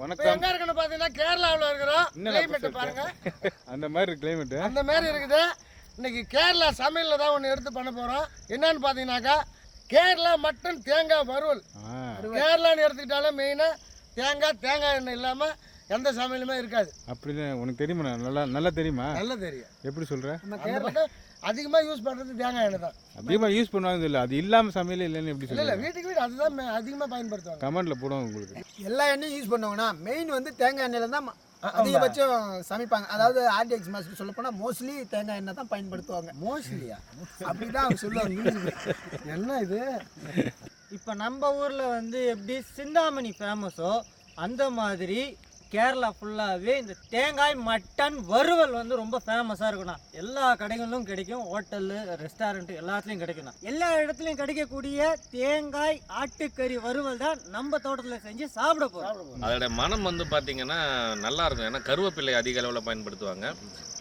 வணக்கம். எங்க இருக்குன்னு பாத்தீங்கன்னா கேரளாவில் இருக்கிறோம். கிளைமேட் பாருங்க. அந்த மாதிரி கிளைமேட்டு அந்த மாதிரி இருக்குது. இன்னைக்கு கேரளா சமையலில் தான் ஒன்று எடுத்து பண்ண போகிறோம் என்னன்னு பார்த்தீங்கன்னாக்கா கேரளா மட்டன் தேங்காய் வறுவல். கேரளான்னு எடுத்துக்கிட்டாலே மெயினாக தேங்காய் தேங்காய் எண்ணெய் இல்லாமல் எந்த சமையலுமே இருக்காது. அப்படின்னு உனக்கு தெரியுமா நல்லா நல்லா தெரியுமா? நல்லா தெரியும். எப்படி கேரளா அதிகமாக யூஸ் பண்ணுறது தேங்காய் எண்ணெய் தான். அதிகமாக யூஸ் பண்ணுவாங்க இல்லை அது இல்லாமல் சமையல் இல்லைன்னு எப்படி இல்லை இல்லை வீட்டுக்கு வீடு அதுதான் அதிகமாக பயன்படுத்துவாங்க. கமெண்ட்ல போடுவாங்க உங்களுக்கு. எல்லா எண்ணெயும் யூஸ் பண்ணுவாங்கன்னா மெயின் வந்து தேங்காய் எண்ணெயில தான் அதிகபட்சம் சமைப்பாங்க. அதாவது ஆர்டிஎக்ஸ் மாஸ்டர் சொல்ல போனால் மோஸ்ட்லி தேங்காய் எண்ணெய் தான் பயன்படுத்துவாங்க. மோஸ்ட்லியா அப்படிதான் அவங்க சொல்லுவாங்க. என்ன இது? இப்போ நம்ம ஊரில் வந்து எப்படி சிந்தாமணி ஃபேமஸோ அந்த மாதிரி கேரளா ஃபுல்லாகவே இந்த தேங்காய் மட்டன் வறுவல் வந்து ரொம்ப ஃபேமஸாக இருக்குண்ணா. எல்லா கடைகளிலும் கிடைக்கும். ஹோட்டலு ரெஸ்டாரண்ட்டு எல்லாத்துலேயும் கிடைக்குண்ணா எல்லா இடத்துலையும் கிடைக்கக்கூடிய தேங்காய் ஆட்டுக்கறி வறுவல் தான் நம்ம தோட்டத்தில் செஞ்சு சாப்பிட போகிறோம் அதோட மனம் வந்து பார்த்தீங்கன்னா நல்லா இருக்கும். ஏன்னா கருவேப்பிலை அதிக அளவில் பயன்படுத்துவாங்க.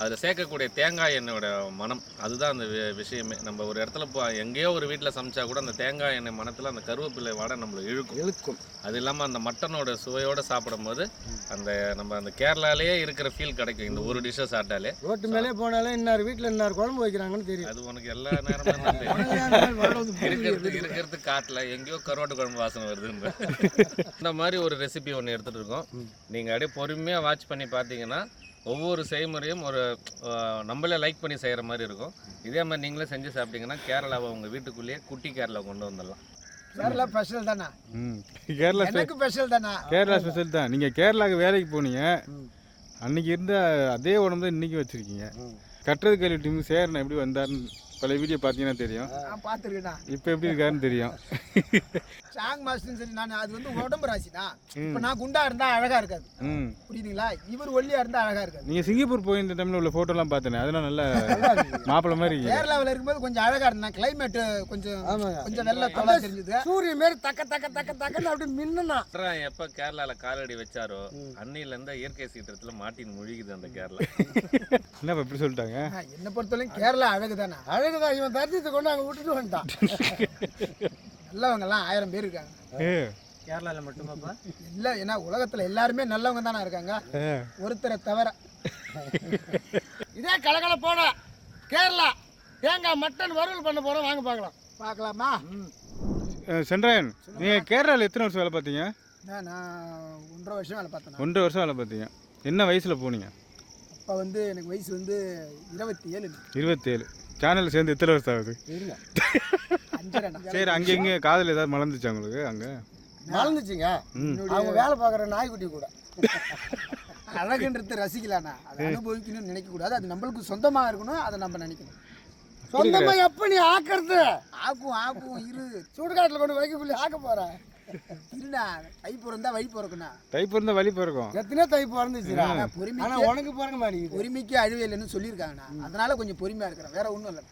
அதில் சேர்க்கக்கூடிய தேங்காய் எண்ணெயோட மனம் அதுதான் அந்த விஷயமே. நம்ம ஒரு இடத்துல போ எங்கேயோ ஒரு வீட்டில் சமைச்சா கூட அந்த தேங்காய் எண்ணெய் மனத்தில் அந்த கருவேப்பிலை வாடை நம்மளை இழுக்கும். இழுக்கும். அது இல்லாமல் அந்த மட்டனோட சுவையோடு சாப்பிடும்போது அந்த நம்ம அந்த கேரளாலேயே இருக்கிற ஃபீல் கிடைக்கும். இந்த ஒரு டிஷ்ஷை சாப்பிட்டாலே. ரோட்டு மேலே போனாலே இன்னார் வீட்டில் இன்னார் குழம்பு வைக்கிறாங்கன்னு தெரியும். அது உனக்கு எல்லா நேரமும். இருக்கிறது இருக்கிறது காட்டில். எங்கேயோ கருவாட்டு குழம்பு வாசனை வருதுன்ற இந்த மாதிரி ஒரு ரெசிபி ஒன்று எடுத்துகிட்டு இருக்கோம். நீங்கள் அப்படியே பொறுமையாக வாட்ச் பண்ணி பார்த்தீங்கன்னா ஒவ்வொரு செய்முறையும் ஒரு நம்மளே லைக் பண்ணி செய்கிற மாதிரி இருக்கும். இதே மாதிரி நீங்களே செஞ்சு சாப்பிட்டீங்கன்னா கேரளாவை உங்கள் வீட்டுக்குள்ளேயே குட்டி கேரளா கொண்டு வந்துடலாம். கேரளா ஸ்பெஷல் தானே? ம் கேரளா எனக்கு ஸ்பெஷல் தானே? கேரளா ஸ்பெஷல் தான். நீங்கள் கேரளாவுக்கு வேலைக்கு போனீங்க அன்னைக்கு இருந்த அதே உடம்பு தான் இன்னைக்கு வச்சிருக்கீங்க. கட்டுறது கேள்வி டீம் சேர்ன எப்படி வந்தாருன்னு பல வீடியோ பார்த்தீங்கன்னா தெரியும். நான் பார்த்துருக்கேண்ணா இப்போ எப்படி இருக்காருன்னு தெரியும். சாங் மாஸ்டர்னு சரி நான் அது வந்து உடம்பு ராசினா இப்போ நான் குண்டா இருந்தா அழகா இருக்காது. ம். புரியுதுங்களா? இவர் ஒல்லியா இருந்தா அழகா இருக்காது. நீங்கள் சிங்கப்பூர் போயிருந்த டைமில் உள்ள ஃபோட்டோலாம் பார்த்தேனே அதெல்லாம் நல்ல மாப்பிள்ளை மாதிரி கேரளாவில் இருக்கும்போது கொஞ்சம் அழகா இருந்தேன் கிளைமேட் கொஞ்சம். கொஞ்சம் வெள்ளை தொலை தெரிஞ்சது. சூரியன் மாரி தக்க தக்க தக்க தக்கன்னு அப்படி மின்னுனா. எப்போ கேரளாவில் காலடி வச்சாரோ அன்னிலேருந்து இயற்கை சீற்றத்தில் மாட்டின் முழுகுது அந்த கேரளா. என்னப்பா இப்படி சொல்லிட்டாங்க? என்னை பொறுத்தவரைக்கும் கேரளா அழகு தானே அழகுதான் இவன் தரிசனத்தை கொண்டு அங்கே விட்டுட்டு வந்துட்டான். நல்லவங்க எல்லாம் ஆயிரம் பேர் இருக்காங்க. கேரளாவில் மட்டுமாப்பா? இல்ல ஏன்னா உலகத்துல எல்லாருமே நல்லவங்க தானே இருக்காங்க. ஒருத்தரை தவிர. இதே கலகல போட கேரளா. தேங்காய் மட்டன் வறுவல் பண்ண போகிறோம் வாங்க பார்க்கலாம். பார்க்கலாமா? சென்றாயன் நீங்கள் கேரளாவில் எத்தனை வருஷம் வேலை பார்த்தீங்க? நான் நான் ஒன்றரை வருஷம் வேலை பார்த்தேன். ஒன்றரை வருஷம் வேலை பார்த்தீங்க. என்ன வயசில் போனீங்க? அப்போ வந்து எனக்கு வயசு வந்து இருபத்தி ஏழு இருபத்தேழு. சேனல் சேர்ந்து எத்தனை வருஷம் ஆகுது? சரி அங்கே இங்கே காதல் ஏதாவது மலர்ந்துச்சா உங்களுக்கு அங்கே? மறந்துச்சுங்க அவங்க வேலை பார்க்குற நாய்க்குட்டி கூட. அழகுன்றது ரசிக்கலாண்ணா. அதை அனுபவிக்கணும்னு நினைக்க கூடாது அது நம்மளுக்கு சொந்தமா இருக்கணும். அதை நம்ம நினைக்கணும். சொந்தமா எப்ப நீ ஆக்குறது? ஆக்கும் ஆக்கும் இரு. சுடுகாட்டில் கொண்டு வைக்கக்குள்ளே ஆக்க போறேன். இருண்ணா தை பிறந்தா வழி பிறக்குண்ணா இருந்தால் வழி பிறக்கும். எத்தனையோ தை பிறந்துச்சுடா ஆனா பொறுமைக்கு ஆனா உனக்கு பிறக்க மாட்டேங்குது பொறுமைக்கு அழிவில்லைன்னு சொல்லியிருக்காங்கண்ணா. அதனால கொஞ்சம் பொறுமையா இருக்கிறேன். வேற ஒன்றும் இல்லை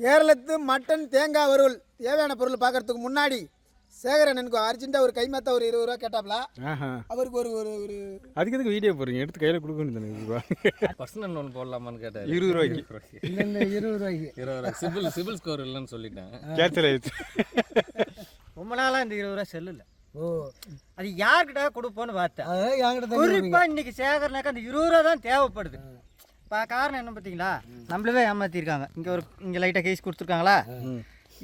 கேரளத்து மட்டன் தேங்காய் வறுவல் தேவையான பொருள் பார்க்கறதுக்கு முன்னாடி சேகரன் எனக்கு அர்ஜென்ட்டாக ஒரு கைமாத்தா ஒரு இருபது ரூபா கேட்டாப்ல. ஆஹா. அவருக்கு ஒரு ஒரு ஒரு அதுக்கு எதுக்கு வீடியோ போடுறீங்க? எடுத்து கையில் கொடுக்கணும் தானே பர்சனல் லோன் போடலாமான்னு கேட்டார் இருபது ரூபாய்க்கு. இல்லை இருபது ரூபாய்க்கு. இருபது ரூபா சிபில் சிபில் ஸ்கோர் இல்லைன்னு சொல்லிட்டேன். கேன்சல் ஆயிடுச்சு ரொம்ப நாளாக இந்த இருபது ரூபா செல்லுல. ஓ. அது யார்கிட்ட கொடுப்போன்னு பார்த்தேன். அதாவது என்கிட்ட தண்ணி குறிப்பா இன்னைக்கு சேகர்னாக்கா அந்த இருபது ரூபா தான் தேவைப்படுது. இப்போ காரணம் என்ன பார்த்தீங்களா? நம்மளவே ஏமாத்திருக்காங்க. இங்கே ஒரு இங்கே லைட்டாக கேஸ் கொடுத்துருக்காங்களா?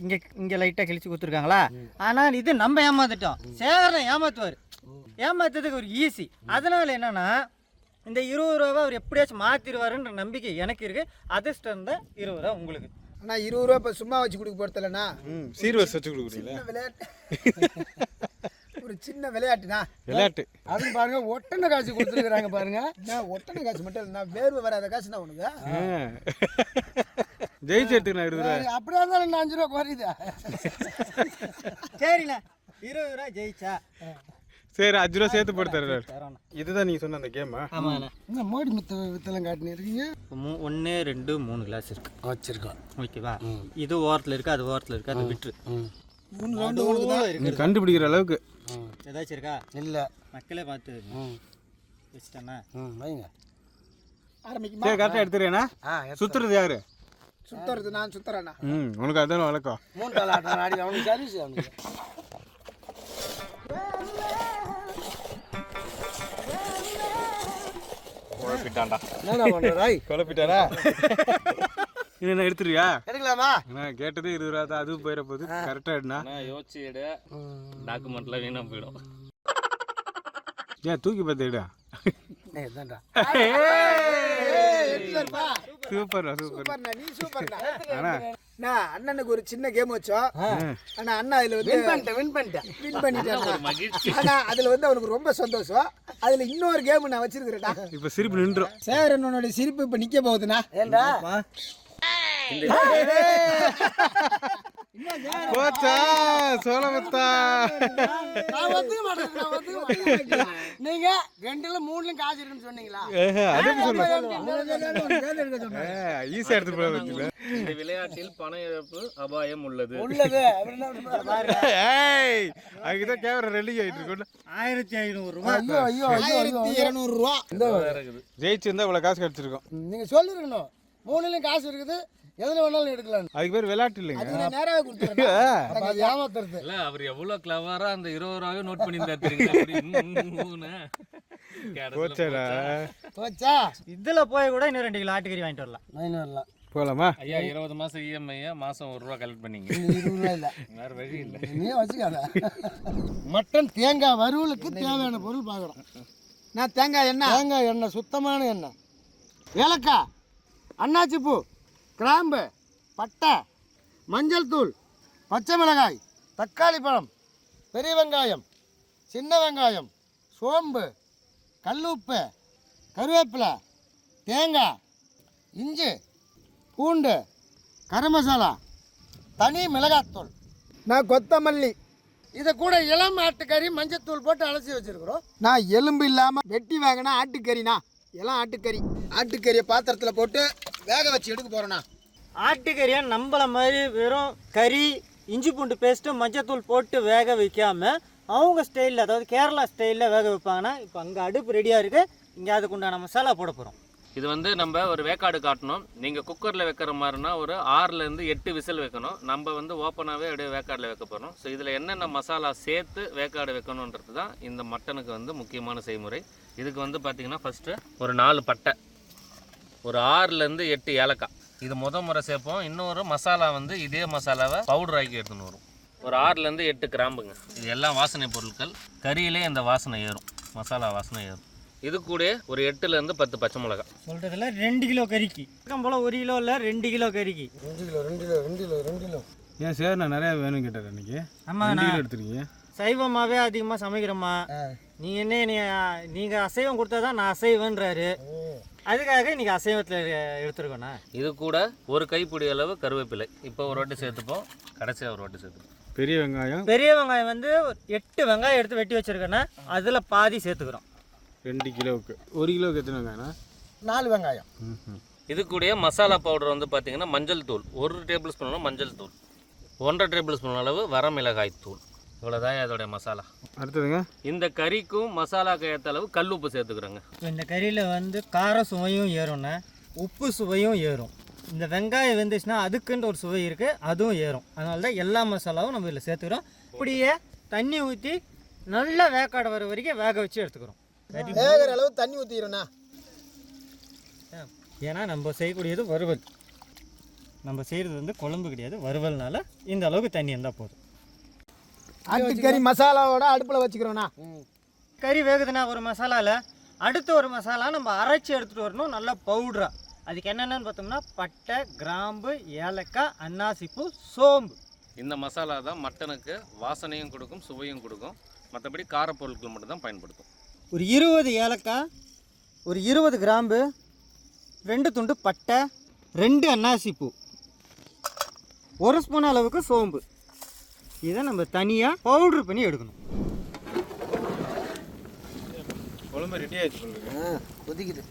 இங்கே இங்கே லைட்டாக கிழிச்சு கொடுத்துருக்காங்களா? ஆனால் இது நம்ம ஏமாந்துட்டோம் சேகரனை ஏமாத்துவார். ஏமாத்துறதுக்கு ஒரு ஈஸி அதனால என்னன்னா இந்த இருபது ரூபாவை அவர் எப்படியாச்சும் மாற்றிடுவாருன்ற நம்பிக்கை எனக்கு இருக்கு. அதிர்ஷ்டம் தான் இருபது ரூபா உங்களுக்கு. அண்ணா இருபது ரூபா இப்போ சும்மா வச்சு கொடுக்க போகிறதில்லண்ணா ம் சீர்வரிசை வச்சு கொடுக்குறீங்களா விளையாட்டு. ஒரு சின்ன விளையாட்டுண்ணா. விளையாட்டு. அதுவும் பாருங்க ஒட்டனை காசு கொடுத்துருக்குறாங்க பாருங்க. நான் ஒட்டனை காசு மட்டும் இல்லைண்ணா வேர்வை வராத காசுண்ணா உனக்கு. ஜெயிச்சு எடுத்துக்கணும் இருபது ரூபா. அப்படியே இருந்தாலும் அஞ்சு ரூபா குறையுதா? சரிண்ணா இருபது ரூபா ஜெயிச்சா. சரி அஞ்சு ரூபா சேர்த்து போட்டு தர்றாரு இதுதான் நீங்கள் சொன்ன அந்த கேமா ஆமாண்ணா. என்ன மோடி முத்த வித்தெல்லாம் காட்டினு இருக்கீங்க மூ ஒன்று ரெண்டு மூணு கிளாஸ் இருக்கு. வச்சிருக்கோம் ஓகேவா? இது ஓரத்தில் இருக்கு அது ஓரத்தில் இருக்கு அது விட்டுரு. மூணு ரவுண்டு நீ கண்டுபிடிக்கிற அளவுக்கு. ஏதாச்சும் இருக்கா? இல்லை. மக்களே பார்த்து வச்சுட்டேண்ணா ம் வைங்க. ஆரம்பிக்குமா? சரி கரெக்டாக எடுத்துறேண்ணா ஆ சுற்றுறது யாரு? சுத்துறது நான் சுத்துறேண்ணா. ம் உனக்கு அதான வழக்கம். மூணு ஆடி அவனுக்கு சர்வீஸ் அவனுக்கு. குழப்பிட்டான்டா. என்னடா பண்ணுறாய் குழப்பிட்டாரா என்ன எடுத்துருவியா? எடுக்கலாமா? நான் கேட்டதே இருபது ரூபா தான். அதுவும் போயிட போகுது கரெக்டாக எடுனா நான் யோசிச்சு எடு. டாக்குமெண்ட்லாம் வீணாக போயிடும். ஏன் தூக்கி பார்த்து எடு. சூப்பர் ஆனா நான் அண்ணனுக்கு ஒரு சின்ன கேம் வச்சோம். ஆனா அண்ணா அதுல வந்து வின் பண்ணிட்டேன் வின் பண்ணிட்டேன். வின் பண்ணிட்டேன் மகிழ்ச்சி. ஆனா அதுல வந்து அவனுக்கு ரொம்ப சந்தோஷம். அதுல இன்னொரு கேம் நான் வச்சிருக்கிறேன்டா. இப்போ சிரிப்பு நின்றோம். சேகரனோட சிரிப்பு இப்ப நிக்க போகுதுண்ணா. ஏண்டா? போச்சா? சோழமத்தா நீங்க ரெண்டுல மூணுலயும் காசு இருக்குன்னு சொன்னீங்களா? ஈஸியாக எடுத்து இந்த விளையாட்டில் பண இழப்பு அபாயம் உள்ளது. உள்ளது. அதுக்குதான் கேமரா ரெடி ஆகிட்டு இருக்கோம் ஆயிரத்தி ஐநூறு ரூபாய் ஐயோ ஆயிரத்தி இருநூறு ரூபா. ஜெயிச்சிருந்தா இவ்வளோ காசு கிடச்சிருக்கோம். நீங்க சொல்லிருக்கணும். மூணுலயும் காசு இருக்குது. எதுல வேணாலும் எடுக்கலாம். அதுக்கு பேர் விளையாட்டு இல்லைங்க. அப்ப அது ஏமாத்துறது. இல்ல அவர் எவ்வளவு கிளவரா அந்த இருபது ரூபாவே நோட். கடைசியில போச்சாடா. போச்சா? இதில் போய் கூட இன்னும் ரெண்டு கிலோ ஆட்டுக்கறி வாங்கிட்டு வரலாம். நைன் வரலாம். போகலாமா ஐயா இருபது மாசம் இஎம்ஐ மாசம் ஒரு ரூபா கலெக்ட் பண்ணீங்க. இருபது ரூபா இல்ல. வேற வழி இல்ல. நீ வச்சுக்காத. மட்டன் தேங்காய் வறுவலுக்கு தேவையான பொருள் பார்க்குறோம். நான் தேங்காய் என்ன தேங்காய் எண்ணெய் சுத்தமான எண்ணெய். ஏலக்காய் அன்னாச்சி பூ கிராம்பு பட்டை மஞ்சள் தூள் பச்சை மிளகாய் தக்காளி பழம் பெரிய வெங்காயம் சின்ன வெங்காயம் சோம்பு கல்லுப்பு கருவேப்பிலை தேங்காய் இஞ்சி பூண்டு கரம் மசாலா தனி மிளகாத்தூள். நான் கொத்தமல்லி. இதை கூட இளம் ஆட்டுக்கறி மஞ்சத்தூள் போட்டு அலசி வச்சிருக்கிறோம். நான் எலும்பு இல்லாம வெட்டி வாங்கினா ஆட்டுக்கறிண்ணா. எல்லாம் ஆட்டுக்கறி. ஆட்டுக்கறியை பாத்திரத்தில் போட்டு வேக வச்சு எடுக்க போறேண்ணா. ஆட்டுக்கறியை நம்மள மாதிரி வெறும் கறி இஞ்சி பூண்டு பேஸ்ட்டு மஞ்சத்தூள் போட்டு வேக வைக்காம அவங்க ஸ்டைலில் அதாவது கேரளா ஸ்டைலில் வேக வைப்பாங்கன்னா இப்போ அங்கே அடுப்பு ரெடியாக இருக்குது இங்கே அதுக்கு உண்டான மசாலா போட போகிறோம் இது வந்து நம்ம ஒரு வேக்காடு காட்டணும். நீங்கள் குக்கரில் வைக்கிற மாதிரினா ஒரு ஆறுலேருந்து எட்டு விசில் வைக்கணும். நம்ம வந்து ஓப்பனாகவே அப்படியே வேக்காடில் வைக்க போகிறோம் ஸோ இதில் என்னென்ன மசாலா சேர்த்து வேக்காடு வைக்கணுன்றது தான் இந்த மட்டனுக்கு வந்து முக்கியமான செய்முறை. இதுக்கு வந்து பார்த்திங்கன்னா ஃபஸ்ட்டு ஒரு நாலு பட்டை. ஒரு ஆறுலேருந்து எட்டு ஏலக்காய். இது முத முறை சேர்ப்போம். இன்னொரு மசாலா வந்து இதே மசாலாவை பவுடர் ஆக்கி எடுத்துன்னு வரும். ஒரு ஆறுலேருந்து எட்டு கிராம்புங்க. இது எல்லாம் வாசனை பொருட்கள். கறியிலே இந்த வாசனை ஏறும். மசாலா வாசனை ஏறும். இது கூட ஒரு எட்டுலேருந்து பத்து பச்சை மிளகாய். சொல்கிறதுல ரெண்டு கிலோ கறிக்கு. வழக்கம் போல் ஒரு கிலோ இல்லை ரெண்டு கிலோ கறிக்கு. ரெண்டு கிலோ ரெண்டு கிலோ ரெண்டு கிலோ ரெண்டு கிலோ. ஏன் சார் நான் நிறையா வேணும் கேட்டார் அன்னைக்கு ஆமாம் நான் கிலோ எடுத்துருக்கீங்க. சைவமாகவே அதிகமாக சமைக்கிறோமா நீங்கள் என்ன நீ நீங்கள் அசைவம் கொடுத்தா தான் நான் அசைவன்றாரு. அதுக்காக இன்னைக்கு அசைவத்தில் எடுத்துருக்கோண்ணா. இது கூட ஒரு கைப்பிடி அளவு கருவேப்பிலை. இப்போ ஒரு வாட்டி சேர்த்துப்போம். கடைசியாக ஒரு வாட்டி சேர்த்துப்போம். பெரிய வெங்காயம்? பெரிய வெங்காயம் வந்து ஒரு எட்டு வெங்காயம் எடுத்து வெட்டி வச்சிருக்கேன்னா அதில் பாதி சேர்த்துக்கிறோம். ரெண்டு கிலோவுக்கு. ஒரு கிலோவுக்கு எத்தனை வெங்காயம்னா நாலு வெங்காயம். ம் இது கூட மசாலா பவுடர் வந்து பார்த்தீங்கன்னா மஞ்சள் தூள். ஒரு டேபிள் ஸ்பூன் அளவு மஞ்சள் தூள். ஒன்றரை டேபிள் ஸ்பூன் அளவு வரமிளகாய் தூள். இவ்வளோதான் அதோடைய மசாலா. அடுத்ததுங்க? இந்த கறிக்கும் மசாலாக்கு ஏற்ற அளவு கல் உப்பு சேர்த்துக்கிறோங்க. இந்த கறியில் வந்து கார சுவையும் ஏறும்ண்ணே. உப்பு சுவையும் ஏறும். இந்த வெங்காயம் வெந்துச்சுன்னா அதுக்குன்ற ஒரு சுவை இருக்குது அதுவும் ஏறும். அதனால தான் எல்லா மசாலாவும் நம்ம இதில் சேர்த்துக்கிறோம். இப்படியே தண்ணி ஊற்றி நல்லா வேக்காடு வர வரைக்கும் வேக வச்சு எடுத்துக்கிறோம். கறி வேகிற அளவு தண்ணி ஊற்றிக்கிறோண்ணா ஏன்னா நம்ம செய்யக்கூடியது வறுவல். நம்ம செய்கிறது வந்து குழம்பு கிடையாது வறுவல்னால இந்த அளவுக்கு தண்ணி இருந்தால் போதும். ஆட்டுக்கறி மசாலாவோட அடுப்பில் வச்சுக்கிறோண்ணா. கறி வேகுதுன்னா ஒரு மசாலாவில் அடுத்த ஒரு மசாலா நம்ம அரைச்சி எடுத்துகிட்டு வரணும் நல்லா பவுடராக அதுக்கு என்னென்னு பார்த்தோம்னா பட்டை கிராம்பு ஏலக்காய் அன்னாசிப்பூ சோம்பு. இந்த மசாலா தான் மட்டனுக்கு வாசனையும் கொடுக்கும் சுவையும் கொடுக்கும். மற்றபடி காரப்பொருட்கள் மட்டும் தான் பயன்படுத்தும். ஒரு இருபது ஏலக்காய் ஒரு இருபது கிராம்பு ரெண்டு துண்டு பட்டை ரெண்டு அன்னாசிப்பூ. ஒரு ஸ்பூன் அளவுக்கு சோம்பு. இதை நம்ம தனியாக பவுட்ரு பண்ணி எடுக்கணும். குழம்பு ரெடி ஆயிடுச்சு கொதிக்குது.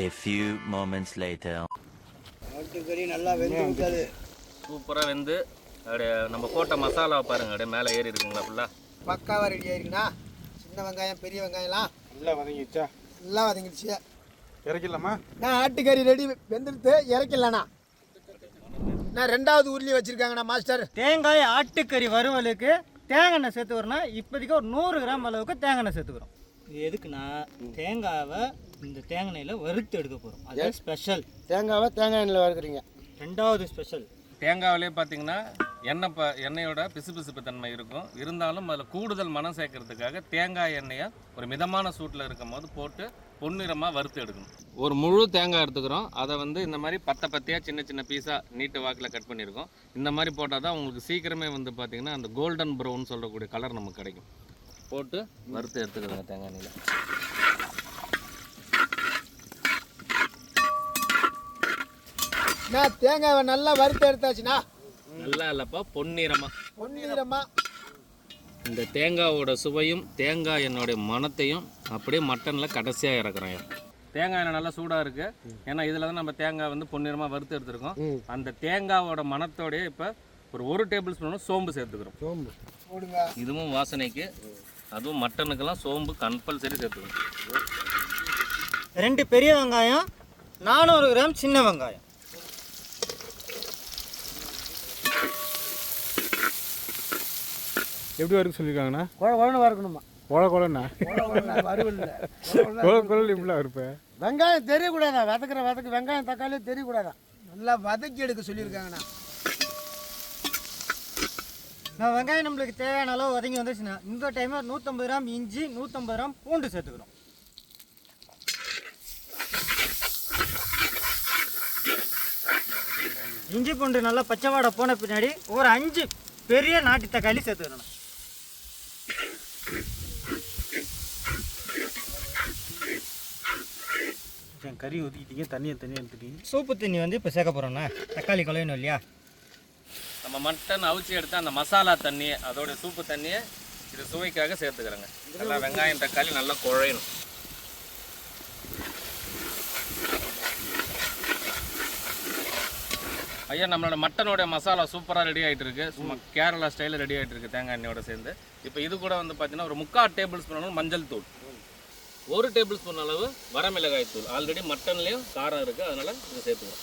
A few moments later. ஆட்டுக்கறி நல்லா வெந்து விட்டாது. சூப்பராக வெந்து அப்படியே நம்ம போட்ட மசாலாவை பாருங்கள் அப்படியே மேலே ஏறி இருக்குங்களா ஃபுல்லாக பக்காவாக ரெடி ஆயிருக்குண்ணா சின்ன வெங்காயம் பெரிய வெங்காயம்லாம் நல்லா வதங்கிடுச்சா? எல்லாம் வதங்கிடுச்சு. இறக்கிடலாமா? நான் ஆட்டுக்கறி ரெடி வெந்துடுத்து இறக்கலண்ணா நான் ரெண்டாவது உருளி வச்சுருக்காங்கண்ணா மாஸ்டர் தேங்காய் ஆட்டுக்கறி வறுவலுக்கு தேங்காய் எண்ணெய் சேர்த்து வரணும் இப்போதைக்கு ஒரு நூறு கிராம் அளவுக்கு தேங்காய் எண்ணெய் சேர்த்துக்கிறோம். இது எதுக்குன்னா தேங்காவை இந்த தேங்காய் எண்ணெயில் வறுத்து எடுக்க போகிறோம் அதான் ஸ்பெஷல் தேங்காவை தேங்காய் எண்ணெயில் வறுக்கிறீங்க. ரெண்டாவது ஸ்பெஷல் தேங்காவிலே பார்த்தீங்கன்னா எண்ணெய் ப எண்ணெயோட பிசுபிசுப்பு தன்மை இருக்கும். இருந்தாலும் அதில் கூடுதல் மனம் சேர்க்கறதுக்காக தேங்காய் எண்ணெயை ஒரு மிதமான சூட்டில் இருக்கும் போது போட்டு பொன்னிறமாக வறுத்து எடுக்கணும். ஒரு முழு தேங்காய் எடுத்துக்கிறோம். அதை வந்து இந்த மாதிரி பத்த பத்தையாக சின்ன சின்ன பீஸாக நீட்டு வாக்கில் கட் பண்ணியிருக்கோம். இந்த மாதிரி போட்டால் தான் உங்களுக்கு சீக்கிரமே வந்து பார்த்திங்கன்னா அந்த கோல்டன் ப்ரௌன் சொல்லக்கூடிய கலர் நமக்கு கிடைக்கும். போட்டு வறுத்து எடுத்துக்கிறோங்க தேங்காய் எண்ணெயில். நான் தேங்காவை நல்லா வறுத்து எடுத்தாச்சுண்ணா. நல்லா இல்லைப்பா பொன்னிறமாக பொன்னிறமா. இந்த தேங்காவோட சுவையும் தேங்காய் எண்ணெயோட மணத்தையும் அப்படியே மட்டனில் கடைசியாக இறக்குறேன். தேங்காய் எண்ணெய் நல்லா சூடாக இருக்குது ஏன்னா இதில் தான் நம்ம தேங்காய் வந்து பொன்னிறமாக வறுத்து எடுத்துருக்கோம். அந்த தேங்காவோட மணத்தோடயே இப்போ ஒரு ஒரு டேபிள் ஸ்பூன் சோம்பு சேர்த்துக்கிறோம். சோம்பு. இதுவும் வாசனைக்கு அதுவும் மட்டனுக்கெல்லாம் சோம்பு கம்பல்சரி சேர்த்துக்கணும். ரெண்டு பெரிய வெங்காயம் நானூறு கிராம் சின்ன வெங்காயம். எப்படி வறுக்க சொல்லியிருக்காங்கண்ணா? குழ குழன்னு வறுக்கணுமா? கொல கொலண்ணா வறுவல்ல. கொல கொல எப்படிலாம் இருப்பேன் வெங்காயம் தெரியக்கூடாதா? வதக்குற வதக்கு வெங்காயம் தக்காளி தெரியக்கூடாதா? நல்லா வதக்கி எடுக்க சொல்லியிருக்காங்கண்ணா. நான் வெங்காயம் நம்மளுக்கு தேவையான அளவு வதங்கி வந்துச்சுன்னா இந்த டைம் நூற்றம்பது கிராம் இஞ்சி நூற்றம்பது கிராம் பூண்டு சேர்த்துக்கிறோம். இஞ்சி பூண்டு நல்லா பச்சை வாடை போன பின்னாடி ஒரு அஞ்சு பெரிய நாட்டு தக்காளி சேர்த்துக்கிறோம். கறி ஊற்றிக்கிட்டீங்க தண்ணியை தனியாக எடுத்துட்டீங்க. சூப்பு தண்ணி வந்து இப்போ சேர்க்க போகிறோண்ணா தக்காளி குழையணும் இல்லையா? நம்ம மட்டன் அவிச்சு எடுத்து அந்த மசாலா தண்ணியை அதோட சூப்பு தண்ணியை இது சுவைக்காக சேர்த்துக்கிறேங்க. நல்லா வெங்காயம் தக்காளி நல்லா குழையணும். ஐயா நம்மளோட மட்டனோட மசாலா சூப்பராக ரெடி ஆகிட்டு இருக்கு சும்மா கேரளா ஸ்டைலில் ரெடி ஆகிட்டு இருக்கு தேங்காய் எண்ணெயோட சேர்ந்து. இப்போ இது கூட வந்து பார்த்தீங்கன்னா ஒரு முக்கால் டேபிள் ஸ்பூன் அளவு மஞ்சள் தூள். ஒரு டேபிள் ஸ்பூன் அளவு வரமிளகாய் தூள். ஆல்ரெடி மட்டன்லேயும் காரம் இருக்குது அதனால் இதை சேர்த்துக்கிறோம்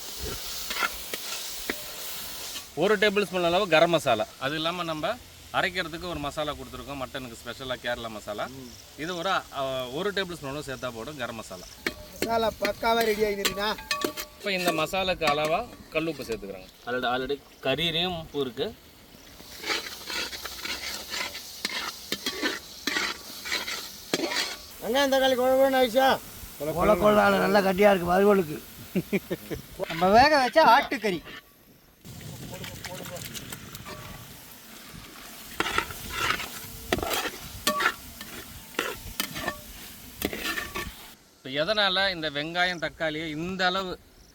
ஒரு டேபிள் ஸ்பூன் அளவு கரம் மசாலா. அது இல்லாமல் நம்ம அரைக்கிறதுக்கு ஒரு மசாலா கொடுத்துருக்கோம். மட்டனுக்கு ஸ்பெஷலாக கேரளா மசாலா. இது ஒரு ஒரு டேபிள் ஸ்பூன் அளவு சேர்த்தா போடும் கரம் மசாலா. மசாலா பக்காவாக ரெடி ஆகிடுறீங்கண்ணா இப்போ இந்த மசாலாக்கு அளவாக கல் உப்பு சேர்த்துக்கிறாங்க. ஆல்ரெடி ஆல்ரெடி கறியிலையும் உப்பு இருக்குது வெங்காயம் தக்காளி குழ குழன்னு ஆயிடுச்சா கொல கொள்ளால நல்லா கட்டியாக இருக்குது வறுவலுக்கு. நம்ம வேக வச்ச ஆட்டுக்கறி. இப்போ எதனால் இந்த வெங்காயம் தக்காளியை இந்த அளவு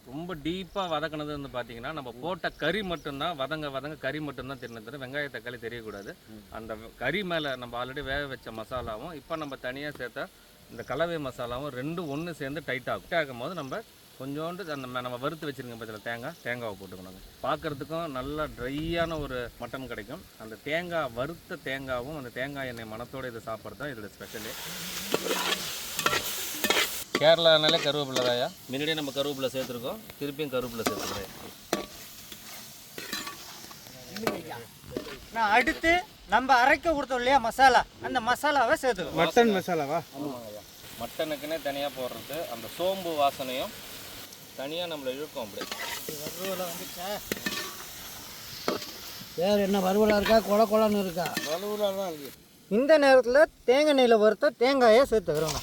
ரொம்ப டீப்பாக வதக்கினது வந்து பார்த்தீங்கன்னா நம்ம போட்ட கறி மட்டும்தான் வதங்க வதங்க கறி மட்டும்தான் தெரியணும் தவிர வெங்காய தக்காளி தெரியக்கூடாது. அந்த கறி மேலே நம்ம ஆல்ரெடி வேக வச்ச மசாலாவும் இப்போ நம்ம தனியாக சேர்த்தா இந்த கலவை மசாலாவும் ரெண்டும் ஒன்று சேர்ந்து டைட் ஆகும். டைட் ஆகும் போது நம்ம கொஞ்சோண்டு அந்த நம்ம வறுத்து வச்சுருங்க பட்சத்தில் தேங்காய் தேங்காவை போட்டுக்கணும். பார்க்குறதுக்கும் நல்லா ட்ரையான ஒரு மட்டன் கிடைக்கும். அந்த தேங்காய் வறுத்த தேங்காவும் அந்த தேங்காய் எண்ணெய் மனத்தோடு இதை சாப்பிட்றது தான் இதோட ஸ்பெஷலு கேரளானாலே கருவேப்பிலை தாயா முன்னாடியே நம்ம கருவேப்பிலை சேர்த்துருக்கோம். திருப்பியும் கருவேப்பிலை சேர்த்துக்கிறேன். நான் அடுத்து நம்ம அரைக்க கொடுத்தோம் இல்லையா மசாலா. அந்த மசாலாவை சேர்த்துக்கிறோம் மட்டன் மசாலாவா? மட்டனுக்குன்னே தனியாக போடுறது. அந்த சோம்பு வாசனையும் தனியாக நம்மளை இழுக்கும் அப்படியே வேறு என்ன வறுவலாக இருக்கா கொல கொலன்னு இருக்கா? வலுவலாக தான் இருக்கு இந்த நேரத்தில் தேங்காய் எண்ணெயில் வறுத்த தேங்காயை சேர்த்துக்கிறோம்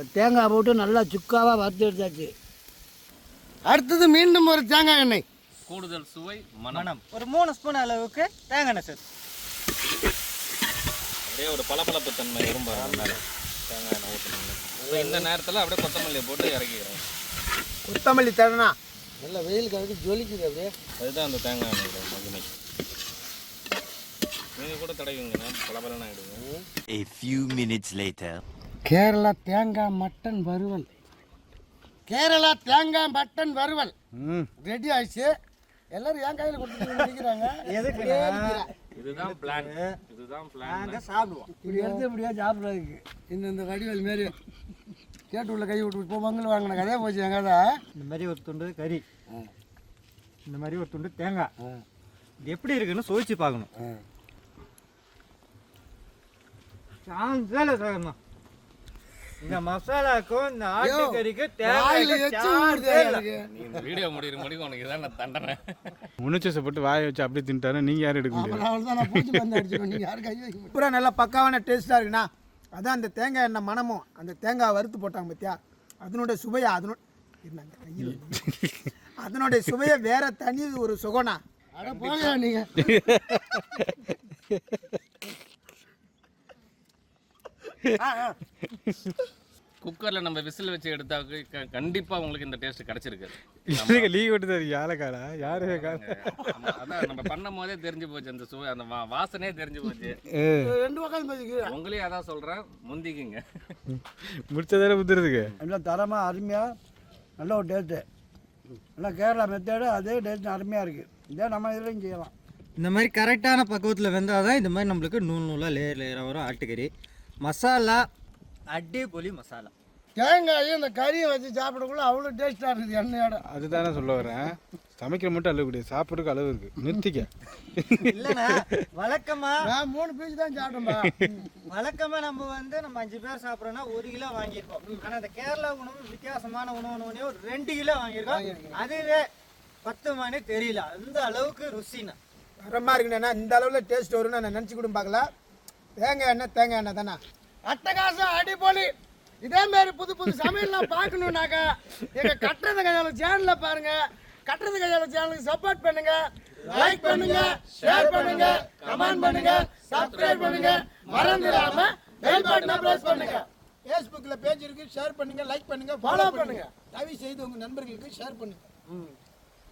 இப்போ தேங்காய் போட்டு நல்லா சுக்காவாக வறுத்து எடுத்தாச்சு. அடுத்தது மீண்டும் ஒரு தேங்காய் எண்ணெய். கூடுதல் சுவை மனம். ஒரு மூணு ஸ்பூன் அளவுக்கு தேங்காய் எண்ணெய் சேர்த்து. அப்படியே ஒரு பளபளப்பு தன்மை வரும் பாருங்க மேலே தேங்காய் எண்ணெய் ஊற்றணும் இப்போ இந்த நேரத்தில் அப்படியே கொத்தமல்லியை போட்டு இறக்கிக்கிறோம். கொத்தமல்லி தரணும் நல்ல வெயிலுக்கு அதுக்கு ஜொலிக்குது அப்படியே. அதுதான் அந்த தேங்காய் எண்ணெயோட மகிமை. நீங்கள் கூட தடவிங்க பளபளன்னு ஆகிடுங்க A few minutes later. Kerala தேங்காய் மட்டன் வறுவல். கேரளா தேங்காய் மட்டன் வறுவல். ம். ரெடி ஆயிடுச்சு. எல்லாரும் என் கையில் கொடுத்துட்டு நிற்கிறாங்க எதுக்கு இதுதான் பிளான் இதுதான் பிளான் சாப்பிடுவோம். இப்படி எடுத்து இப்படியா சாப்பிட்றதுக்கு இந்த இந்த வடிவல் மாரி. கேட்டு உள்ள கை விட்டு இப்போ மங்கள் வாங்கின கதையே போச்சு என் கதை? இந்த மாதிரி ஒரு துண்டு கறி. இந்த மாதிரி ஒரு துண்டு தேங்காய் இது எப்படி இருக்குன்னு சுவைச்சு பார்க்கணும். சான்ஸே இல்லை சகர்மா இந்த மசாலாக்கும் இந்த ஆட்டுக்கறிக்கும் வாயில தேவை எச்சு ஊறுதே எனக்கு. நீ இந்த வீடியோ முடிகிற முடிக்கும் உனக்கு இதான் நான் தண்டனை. முனிச்சசை போட்டு வாயை வச்சு அப்படியே தின்ட்டாரு நீங்கள் யாரும் எடுக்க முடியாது தான் முடியாது பூரா நல்லா பக்காவான டேஸ்ட்டாக இருக்குண்ணா. அதான் அந்த தேங்காய் எண்ணெய் மணமும் அந்த தேங்காய் வறுத்து போட்டாங்க பார்த்தியா அதனுடைய சுவையா அதனோட அதனுடைய சுவையை வேற தனி ஒரு சுகம்னா அட போலையா நீங்கள் குக்கரில் நம்ம விசில் வச்சு எடுத்தா க- கண்டிப்பா உங்களுக்கு இந்த டேஸ்ட் கிடைச்சிருக்காது இல்லைங்க லீவ் விட்டு தரீங்க ஆளக்காடா யாரு அதான் நம்ம பண்ணும் போதே தெரிஞ்சு போச்சு அந்த சுவை அந்த வா- வாசனையே தெரிஞ்சு போச்சு. ரெண்டு பக்கம் உங்களையும் அதான் சொல்றேன் முந்திக்குங்க. முடிச்சதால புத்துறதுக்கு எல்லாம் தரமாக அருமையாக நல்ல ஒரு டேஸ்ட்டு எல்லாம் கேரளா மெத்தேடு அதே டேஸ்ட் அருமையாக இருக்குது இதே நம்ம இதுலையும் செய்யலாம். இந்த மாதிரி கரெக்டான பக்குவத்தில் வெந்தால் தான் இந்த மாதிரி நம்மளுக்கு நூல் நூலாக லேயர் லேயராக வரும் ஆட்டுக்கறி. மசாலா. அடிபொலி மசாலா. தேங்காயும் இந்த கறியை வச்சு சாப்பிடக்குள்ள அவ்வளோ டேஸ்ட்டாக இருக்குது எண்ணெயோட அதுதானே சொல்ல வரேன். சமைக்கிற மட்டும் அளவு கிடையாது சாப்பிட்றதுக்கு அளவு இருக்கு. நிறுத்திக்க. இல்லைண்ணா வழக்கமாக நான் மூணு பீஸ் தான் சாப்பிட்டேன்பா. வழக்கமாக நம்ம வந்து நம்ம அஞ்சு பேர் சாப்பிட்றோன்னா ஒரு கிலோ வாங்கியிருக்கோம். ஆனால் இந்த கேரளா உணவு வித்தியாசமான உணவு ஒரு ரெண்டு கிலோ வாங்கியிருக்கோம். அதுவே பத்து மணி தெரியல. அந்த அளவுக்கு ருசிண்ணா. தரமாக இருக்குண்ணா இந்த அளவில் டேஸ்ட் வரும்னு நான் நினச்சி கூட பார்க்கல. தேங்காய் எண்ணெய் தேங்காய் எண்ணெய் தானே? அட்டகாசம் அடிப்பொலி இதே மாதிரி புது புது சமையல்லாம் பார்க்கணுன்னாக்கா எங்க கட்டுறது கையாள சேனல்ல பாருங்க. கட்டுறது கையாள சேனலுக்கு சப்போர்ட் பண்ணுங்க. லைக் பண்ணுங்க ஷேர் பண்ணுங்க கமெண்ட் பண்ணுங்க சப்ஸ்கிரைப் பண்ணுங்க. மறந்துடாம பெல் பட்டனை பிரஸ் பண்ணுங்க. ஃபேஸ்புக்கில் பேஜ் இருக்குது ஷேர் பண்ணுங்கள் லைக் பண்ணுங்கள் Follow பண்ணுங்க. தயவு செய்து உங்கள் நண்பர்களுக்கு ஷேர் பண்ணுங்கள்